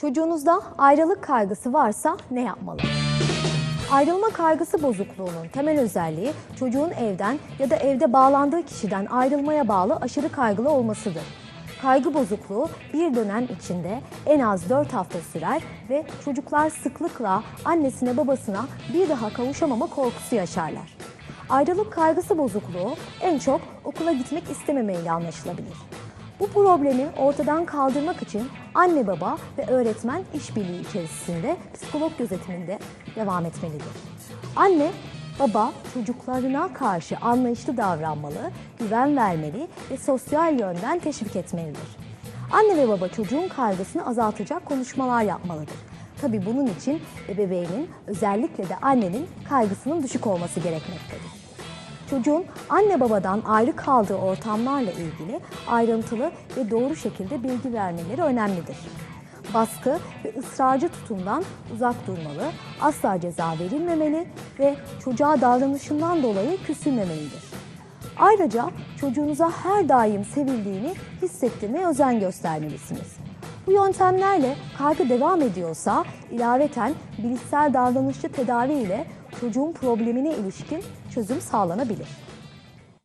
Çocuğunuzda ayrılık kaygısı varsa ne yapmalı? Ayrılma kaygısı bozukluğunun temel özelliği çocuğun evden ya da evde bağlandığı kişiden ayrılmaya bağlı aşırı kaygılı olmasıdır. Kaygı bozukluğu bir dönem içinde en az 4 hafta sürer ve çocuklar sıklıkla annesine babasına bir daha kavuşamama korkusu yaşarlar. Ayrılık kaygısı bozukluğu en çok okula gitmek istememeyle anlaşılabilir. Bu problemi ortadan kaldırmak için anne baba ve öğretmen işbirliği içerisinde psikolog gözetiminde devam etmelidir. Anne, baba çocuklarına karşı anlayışlı davranmalı, güven vermeli ve sosyal yönden teşvik etmelidir. Anne ve baba çocuğun kaygısını azaltacak konuşmalar yapmalıdır. Tabii bunun için ebeveynin özellikle de annenin kaygısının düşük olması gerekmektedir. Çocuğun anne babadan ayrı kaldığı ortamlarla ilgili ayrıntılı ve doğru şekilde bilgi vermeleri önemlidir. Baskı ve ısrarcı tutumdan uzak durmalı, asla ceza verilmemeli ve çocuğa davranışından dolayı küsülmemelidir. Ayrıca çocuğunuza her daim sevildiğini hissettirmeye özen göstermelisiniz. Bu yöntemlerle kaygı devam ediyorsa ilaveten bilişsel davranışçı tedavi ile çocuğun problemine ilişkin çözüm sağlanabilir.